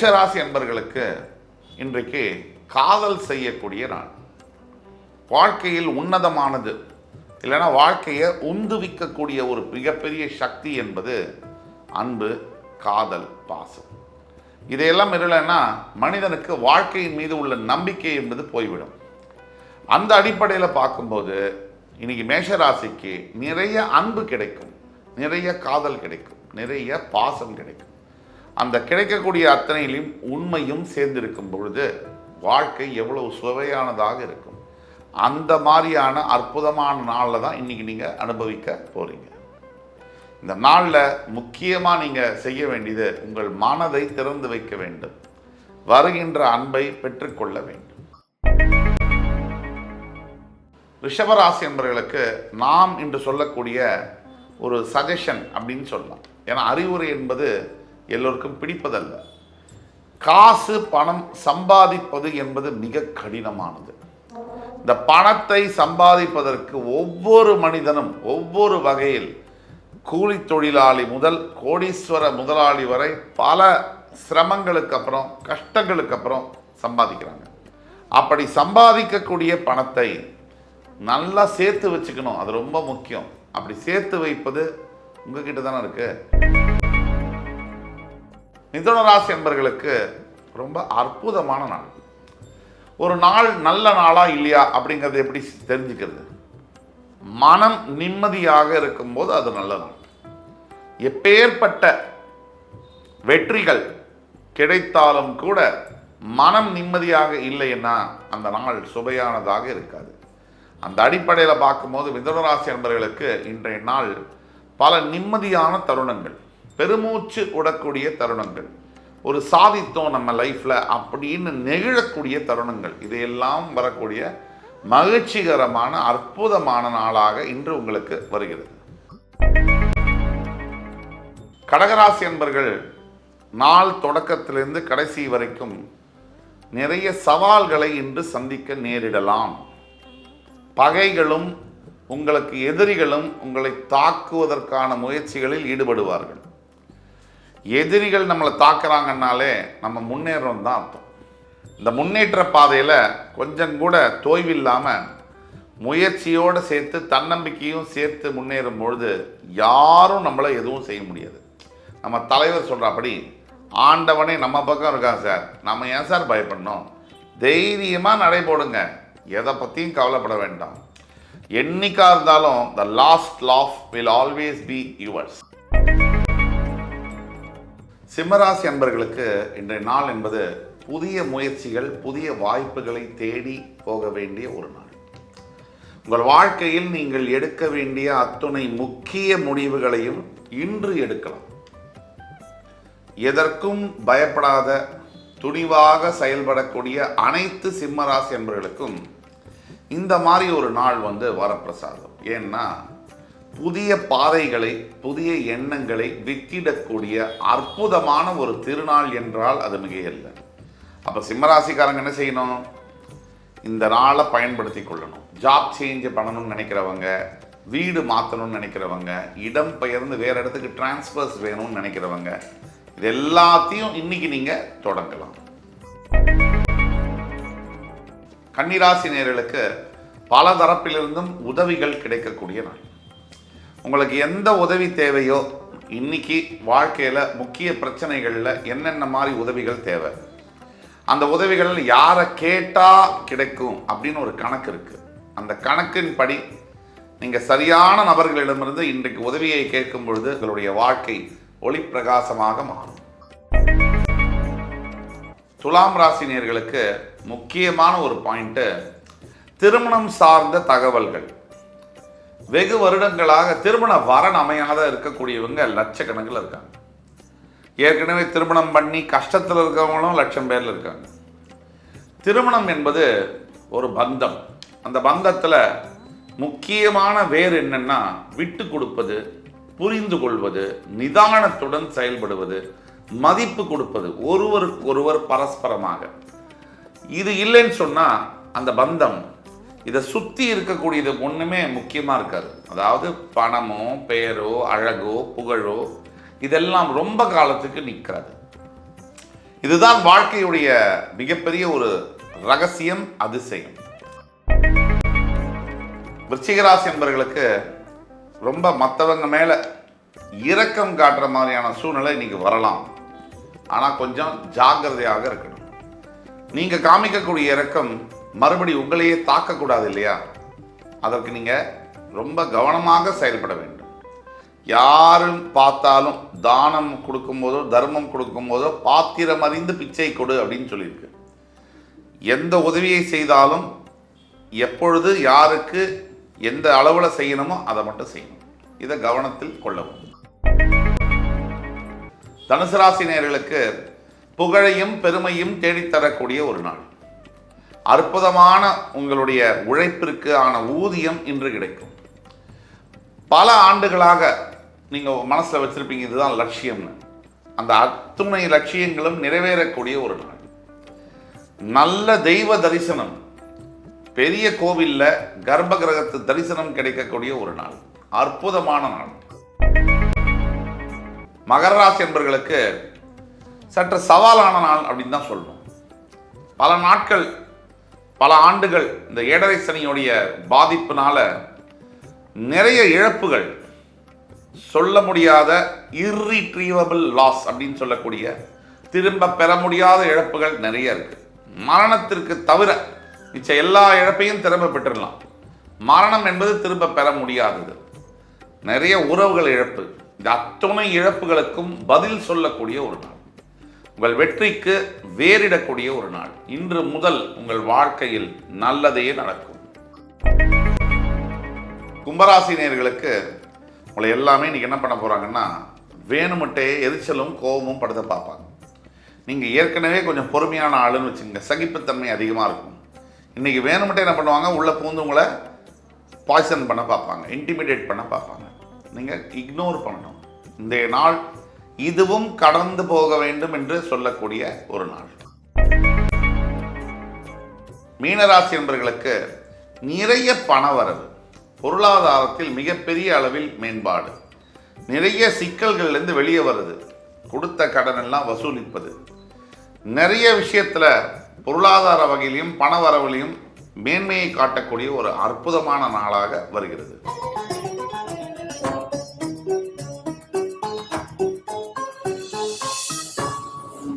மேஷராசி என்பர்களுக்கு இன்றைக்கு காதல் செய்யக்கூடிய நாள். வாழ்க்கையில் உன்னதமானது இல்லைன்னா வாழ்க்கையை உந்துவிக்கக்கூடிய ஒரு மிகப்பெரிய சக்தி என்பது அன்பு காதல் பாசம். இதையெல்லாம் இல்லைன்னா மனிதனுக்கு வாழ்க்கையின் மீது உள்ள நம்பிக்கை என்பது போய்விடும். அந்த அடிப்படையில் பார்க்கும்போது இன்னைக்கு மேஷராசிக்கு நிறைய அன்பு கிடைக்கும் நிறைய காதல் கிடைக்கும் நிறைய பாசம் கிடைக்கும். அந்த கிடைக்கக்கூடிய அத்தனையிலும் உண்மையும் சேர்ந்திருக்கும் பொழுது வாழ்க்கை எவ்வளவு சுவையானதாக இருக்கும். அந்த மாதிரியான அற்புதமான நாளில் தான் இன்னைக்கு நீங்கள் அனுபவிக்க போகிறீங்க இந்த நாளில் முக்கியமாக நீங்கள் செய்ய வேண்டியது உங்கள் மனதை திறந்து வைக்க வேண்டும். வருகின்ற அன்பை பெற்றுக்கொள்ள வேண்டும். ரிஷபராசி என்பர்களுக்கு நாம் இன்று சொல்லக்கூடிய ஒரு சஜஷன் அப்படின்னு சொல்லலாம். ஏன்னா அறிவுரை என்பது எல்லோருக்கும் பிடிப்பதல்ல. காசு பணம் சம்பாதிப்பது என்பது மிக கடினமானது. இந்த பணத்தை சம்பாதிப்பதற்கு ஒவ்வொரு மனிதனும் ஒவ்வொரு வகையில் கூலி தொழிலாளி முதல் கோடீஸ்வர முதலாளி வரை பல சிரமங்களுக்கு அப்புறம் கஷ்டங்களுக்கு அப்புறம் சம்பாதிக்கிறாங்க. அப்படி சம்பாதிக்கக்கூடிய பணத்தை நல்லா சேர்த்து வச்சுக்கணும். அது ரொம்ப முக்கியம். அப்படி சேர்த்து வைப்பது உங்ககிட்ட தானே இருக்குது மிதுன ராசி என்பர்களுக்கு ரொம்ப அற்புதமான நாள். ஒரு நாள் நல்ல நாளா இல்லையா அப்படிங்கிறது எப்படி தெரிஞ்சுக்கிறது? மனம் நிம்மதியாக இருக்கும்போது அது நல்ல நாள். எப்பேற்பட்ட வெற்றிகள் கிடைத்தாலும் கூட மனம் நிம்மதியாக இல்லைன்னா அந்த நாள் சுவையானதாக இருக்காது. அந்த அடிப்படையில் பார்க்கும்போது மிதுனராசி என்பர்களுக்கு இன்றைய நாள் பல நிம்மதியான தருணங்கள். பெருமூச்சு விடக்கூடிய தருணங்கள். ஒரு சாதித்தோம் நம்ம லைஃப்பில் அப்படின்னு நெகிழக்கூடிய தருணங்கள். இதையெல்லாம் வரக்கூடிய மகிழ்ச்சிகரமான அற்புதமான நாளாக இன்று உங்களுக்கு வருகிறது. கடகராசி என்பர்கள் நாள் தொடக்கத்திலிருந்து கடைசி வரைக்கும் நிறைய சவால்களை இன்று சந்திக்க நேரிடலாம். பகைகளும் உங்களுக்கு எதிரிகளும் உங்களை தாக்குவதற்கான முயற்சிகளில் ஈடுபடுவார்கள். எதிரிகள் நம்மளை தாக்குறாங்கன்னாலே நம்ம முன்னேறோம் தான் அர்த்தம். இந்த முன்னேற்ற பாதையில் கொஞ்சம் கூட தோய்வில்லாமல் முயற்சியோடு சேர்த்து தன்னம்பிக்கையும் சேர்த்து முன்னேறும் பொழுது யாரும் நம்மளை எதுவும் செய்ய முடியாது. நம்ம தலைவர் சொல்கிறாப்படி ஆண்டவனே நம்ம பக்கம் இருக்கான் சார்? நம்ம ஏன் சார் பயப்படணும்? தைரியமாக நடை போடுங்க. எதை பற்றியும் கவலைப்பட வேண்டாம். என்னைக்காக இருந்தாலும் the last laugh will always be yours சிம்மராசி அன்பர்களுக்கு இன்றைய நாள் என்பது புதிய முயற்சிகள் புதிய வாய்ப்புகளை தேடி போக வேண்டிய ஒரு நாள். உங்கள் வாழ்க்கையில் நீங்கள் எடுக்க வேண்டிய அத்துணை முக்கிய முடிவுகளையும் இன்று எடுக்கலாம். எதற்கும் பயப்படாத துணிவாக செயல்படக்கூடிய அனைத்து சிம்மராசி அன்பர்களுக்கும் இந்த மாதிரி ஒரு நாள் வந்து வரப்பிரசாதம். ஏன்னா புதிய பாதைகளை புதிய எண்ணங்களை வித்திடக்கூடிய அற்புதமான ஒரு திருநாள் என்றால் அது மிகையல்ல. அப்போ சிம்மராசிக்காரங்க என்ன செய்யணும்? இந்த நாளை பயன்படுத்தி கொள்ளணும். ஜாப் சேஞ்ச் பண்ணணும்னு நினைக்கிறவங்க வீடு மாற்றணும்னு நினைக்கிறவங்க இடம் பெயர்ந்து வேறு இடத்துக்கு டிரான்ஸ்ஃபர்ஸ் வேணும்னு நினைக்கிறவங்க இது எல்லாத்தையும் இன்னைக்கு நீங்கள் தொடங்கலாம். கன்னிராசி நேர்களுக்கு பல தரப்பிலிருந்தும் உதவிகள் கிடைக்கக்கூடிய நாள். உங்களுக்கு எந்த உதவி தேவையோ இன்னைக்கு வாழ்க்கையில் முக்கிய பிரச்சனைகளில் என்னென்ன மாதிரி உதவிகள் தேவை? அந்த உதவிகள் யாரை கேட்டால் கிடைக்கும் அப்படின்னு ஒரு கணக்கு இருக்குது அந்த கணக்கின் படி நீங்கள் சரியான நபர்களிடமிருந்து இன்றைக்கு உதவியை கேட்கும் பொழுது உங்களுடைய வாழ்க்கை ஒளி பிரகாசமாக மாறும். துலாம் ராசினியர்களுக்கு முக்கியமான ஒரு பாயிண்ட்டு திருமணம் சார்ந்த தகவல்கள். வெகு வருடங்களாக திருமண வரன் அமையாத இருக்கக்கூடியவங்க லட்சக்கணக்கில் இருக்காங்க. ஏற்கனவே திருமணம் பண்ணி கஷ்டத்தில் இருக்கவங்களும் லட்சம் பேரில் இருக்காங்க. திருமணம் என்பது ஒரு பந்தம். அந்த பந்தத்தில் முக்கியமான வேறு என்னென்னா விட்டு கொடுப்பது புரிந்து கொள்வது நிதானத்துடன் செயல்படுவது மதிப்பு கொடுப்பது ஒருவருக்கு ஒருவர் பரஸ்பரமாக. இது இல்லைன்னு சொன்னால் அந்த பந்தம் இதை சுற்றி இருக்கக்கூடியது ஒன்றுமே முக்கியமாக இருக்காது. அதாவது பணமோ பெயரோ அழகோ புகழோ இதெல்லாம் ரொம்ப காலத்துக்கு நிற்காது. இதுதான் வாழ்க்கையுடைய மிகப்பெரிய ஒரு ரகசியம் அதிசயம். விருச்சிகராசி என்பவர்களுக்கு ரொம்ப மற்றவங்க மேலே இரக்கம் காட்டுற மாதிரியான சூழ்நிலை இன்னைக்கு வரலாம். ஆனால் கொஞ்சம் ஜாக்கிரதையாக இருக்கணும். நீங்கள் காமிக்கக்கூடிய இரக்கம் மறுபடி உங்களையே தாக்கக்கூடாது இல்லையா? அதற்கு நீங்கள் ரொம்ப கவனமாக செயல்பட வேண்டும். யாரும் பார்த்தாலும் தானம் கொடுக்கும்போதோ தர்மம் கொடுக்கும்போதோ பாத்திரம் அறிந்து பிச்சை கொடு அப்படின்னு சொல்லியிருக்கு. எந்த உதவியை செய்தாலும் எப்பொழுது யாருக்கு எந்த அளவில் செய்யணுமோ அதை மட்டும் செய்யணும். இதை கவனத்தில் கொள்ளவும் தனுசு ராசி நேர்களுக்கு புகழையும் பெருமையும் தேடித்தரக்கூடிய ஒரு நாள். அற்புதமான உங்களுடைய உழைப்பிற்கு ஆன ஊதியம் இன்று கிடைக்கும். பல ஆண்டுகளாக நீங்கள் மனசில் வச்சிருப்பீங்க இதுதான் லட்சியம்னு. அந்த அத்துணை லட்சியங்களும் நிறைவேறக்கூடிய ஒரு நாள். நல்ல தெய்வ தரிசனம் பெரிய கோவில்ல கர்ப்ப கிரகத்து தரிசனம் கிடைக்கக்கூடிய ஒரு நாள். அற்புதமான நாள். மகர ராசி என்பவர்களுக்கு சற்று சவாலான நாள் அப்படின்னு தான் சொல்லணும் பல நாட்கள் பல ஆண்டுகள் இந்த ஏடரை சனியுடைய பாதிப்பினால நிறைய இழப்புகள் சொல்ல முடியாத இர்ரிட்ரீவபிள் லாஸ் அப்படின்னு சொல்லக்கூடிய திரும்ப பெற முடியாத இழப்புகள் நிறைய இருக்கு. மரணத்திற்கு தவிர மிச்ச எல்லா இழப்பையும் திரும்ப பெற்றுடலாம். மரணம் என்பது திரும்ப பெற முடியாதது. நிறைய உறவுகள் இழப்பு. இந்த அத்துணை இழப்புகளுக்கும் பதில் சொல்லக்கூடிய ஒரு நாள். உங்கள் வெற்றிக்கு வேறிடக்கூடிய ஒரு நாள். இன்று முதல் உங்கள் வாழ்க்கையில் நல்லதே நடக்கும். கும்பராசி நேர்களுக்கு உங்களை எல்லாமே இன்னைக்கு என்ன பண்ண போறாங்கன்னா வேணுமட்டே எரிச்சலும் கோபமும் படுத்த பார்ப்பாங்க. நீங்கள் ஏற்கனவே கொஞ்சம் பொறுமையான ஆளுன்னு வச்சுங்க சகிப்புத்தன்மை அதிகமாக இருக்கும். இன்னைக்கு வேணுமட்டே என்ன பண்ணுவாங்க? உள்ள பூந்து உங்களை பாய்சன் பண்ண பார்ப்பாங்க. இன்டிமிடேட் பண்ண பார்ப்பாங்க. நீங்கள் இக்னோர் பண்ணணும். இந்த நாள் இதுவும் கடந்து போக வேண்டும் என்று சொல்லக்கூடிய ஒரு நாள். மீனராசி என்பவர்களுக்கு நிறைய பணவரவு பொருளாதாரத்தில் மிகப்பெரிய அளவில் மேம்பாடு நிறைய சிக்கல்கள்லேருந்து வெளியே வருது கொடுத்த கடன் எல்லாம் வசூலிப்பது. நிறைய விஷயத்தில் பொருளாதார வகையிலையும் பண வரவிலையும் மேன்மையை காட்டக்கூடிய ஒரு அற்புதமான நாளாக வருகிறது.